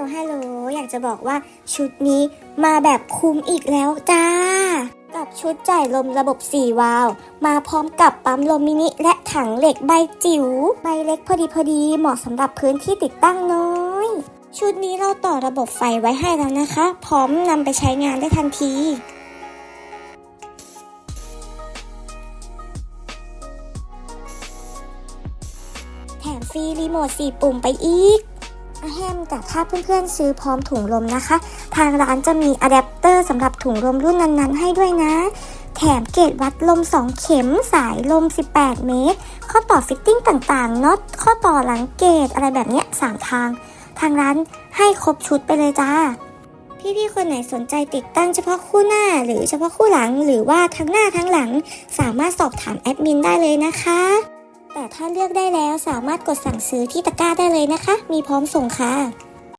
ลฮัลโหล อยากจะบอกว่าชุดนี้มาแบบคุ้มอีกแล้วจ้า กับชุดจ่ายลมระบบ 4 วาล์วมาพร้อมกับปั๊มลมมินิและถังเหล็กใบจิ๋ว ใบเล็กพอดีพอดีเหมาะสำหรับพื้นที่ติดตั้งน้อย ชุดนี้เราต่อระบบไฟไว้ให้แล้วนะคะ พร้อมนำไปใช้งานได้ทันทีแถมฟรีรีโมท4ปุ่มไปอีก แฮมแต่ถ้าเพื่อนๆซื้อพร้อมถุงลมนะคะ ทางร้านจะมีอะแดปเตอร์สำหรับถุงลมรุ่นนั้นๆ ให้ด้วยนะ แถมเกจวัดลม 2 เข็มสายลม 18 เมตร ข้อต่อฟิตติ้งต่างๆน็อตข้อต่อหลังเกจอะไรแบบเนี้ย3ทาง ทางร้านให้ครบชุดไปเลยจ้า พี่ๆคนไหนสนใจติดตั้งเฉพาะคู่หน้า หรือเฉพาะคู่หลังหรือว่าทั้งหน้าทั้งหลัง สามารถสอบถามแอดมินได้เลยนะคะ แต่ถ้าเลือกได้แล้วสามารถกดสั่งซื้อที่ตะกร้าได้เลยนะคะ มีพร้อมส่งค่ะ